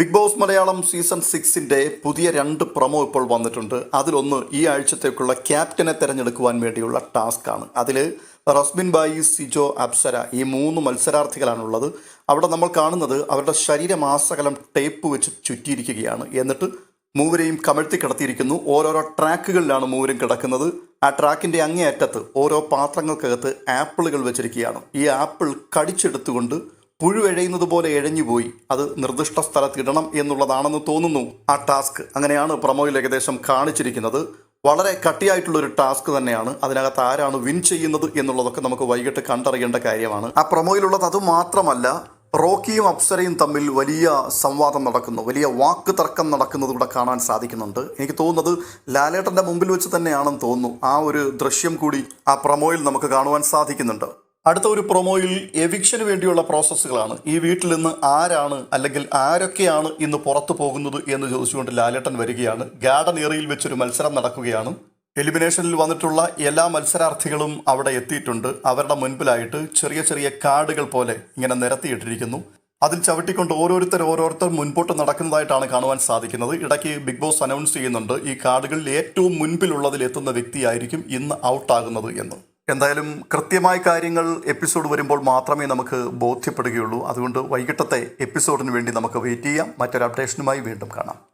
Big Boss Malayalam season സിക്സിന്റെ പുതിയ രണ്ട് പ്രൊമോ ഇപ്പോൾ വന്നിട്ടുണ്ട്. അതിലൊന്ന് ഈ ആഴ്ചത്തേക്കുള്ള ക്യാപ്റ്റനെ തെരഞ്ഞെടുക്കുവാൻ വേണ്ടിയുള്ള ടാസ്ക് ആണ് അതിൽ റസ്മിൻ ബായി സിജോ അപ്സര ഈ മൂന്ന് മത്സരാർത്ഥികളാണുള്ളത്. അവിടെ നമ്മൾ കാണുന്നത് അവരുടെ ശരീരമാസകലം ടേപ്പ് വെച്ച് ചുറ്റിയിരിക്കുകയാണ്. എന്നിട്ട് മൂവരെയും കമഴ്ത്തി കിടത്തിയിരിക്കുന്നു. ഓരോരോ ട്രാക്കുകളിലാണ് മൂവരും കിടക്കുന്നത്. ആ ട്രാക്കിന്റെ അങ്ങേയറ്റത്ത് ഓരോ പാത്രങ്ങൾക്കകത്ത് ആപ്പിളുകൾ വെച്ചിരിക്കുകയാണ്. ഈ ആപ്പിൾ കടിച്ചെടുത്തുകൊണ്ട് പുഴുവെഴയുന്നത് പോലെ എഴഞ്ഞുപോയി അത് നിർദ്ദിഷ്ട സ്ഥലത്ത് ഇടണം എന്നുള്ളതാണെന്ന് തോന്നുന്നു. ആ ടാസ്ക് അങ്ങനെയാണ് പ്രമോയിൽ ഏകദേശം കാണിച്ചിരിക്കുന്നത്. വളരെ കട്ടിയായിട്ടുള്ള ഒരു ടാസ്ക് തന്നെയാണ്. അതിനകത്ത് ആരാണ് വിൻ ചെയ്യുന്നത് എന്നുള്ളതൊക്കെ നമുക്ക് വൈകിട്ട് കണ്ടറിയേണ്ട കാര്യമാണ്. ആ പ്രൊമോയിലുള്ളത് അത് മാത്രമല്ല റോക്കിയും അപ്സരയും തമ്മിൽ വലിയ സംവാദം നടക്കുന്നു. വലിയ വാക്ക് തർക്കം നടക്കുന്നത് ഇവിടെ കാണാൻ സാധിക്കുന്നുണ്ട്. എനിക്ക് തോന്നുന്നത് ലാലേട്ടന്റെ മുമ്പിൽ വെച്ച് തന്നെയാണെന്ന് തോന്നുന്നു. ആ ഒരു ദൃശ്യം കൂടി ആ പ്രൊമോയിൽ നമുക്ക് കാണുവാൻ സാധിക്കുന്നുണ്ട്. അടുത്ത ഒരു പ്രൊമോയിൽ എവിക്ഷന് വേണ്ടിയുള്ള പ്രോസസ്സുകളാണ് ഈ വീട്ടിൽ നിന്ന് ആരാണ് അല്ലെങ്കിൽ ആരൊക്കെയാണ് ഇന്ന് പുറത്തു പോകുന്നത് എന്ന് ചോദിച്ചുകൊണ്ട് ലാലേട്ടൻ വരികയാണ്. ഗാർഡൻ ഏറിയയിൽ വെച്ചൊരു മത്സരം നടക്കുകയാണ്. എലിമിനേഷനിൽ വന്നിട്ടുള്ള എല്ലാ മത്സരാർത്ഥികളും അവിടെ എത്തിയിട്ടുണ്ട്. അവരുടെ മുൻപിലായിട്ട് ചെറിയ ചെറിയ കാർഡുകൾ പോലെ ഇങ്ങനെ നിരത്തിയിട്ടിരിക്കുന്നു. അതിൽ ചവിട്ടിക്കൊണ്ട് ഓരോരുത്തർ ഓരോരുത്തർ മുൻപോട്ട് നടക്കുന്നതായിട്ടാണ് കാണുവാൻ സാധിക്കുന്നത്. ഇടയ്ക്ക് ബിഗ് ബോസ് അനൗൺസ് ചെയ്യുന്നുണ്ട്. ഈ കാർഡുകളിൽ ഏറ്റവും മുൻപിലുള്ളതിൽ എത്തുന്ന വ്യക്തിയായിരിക്കും ഇന്ന് ഔട്ടാകുന്നത് എന്ന്. എന്തായാലും കൃത്യമായ കാര്യങ്ങൾ എപ്പിസോഡ് വരുമ്പോൾ മാത്രമേ നമുക്ക് ബോധ്യപ്പെടുകയുള്ളൂ. അതുകൊണ്ട് വൈകിട്ടത്തെ എപ്പിസോഡിന് വേണ്ടി നമുക്ക് വെയിറ്റ് ചെയ്യാം. മറ്റൊരു അപ്ഡേഷനുമായി വീണ്ടും കാണാം.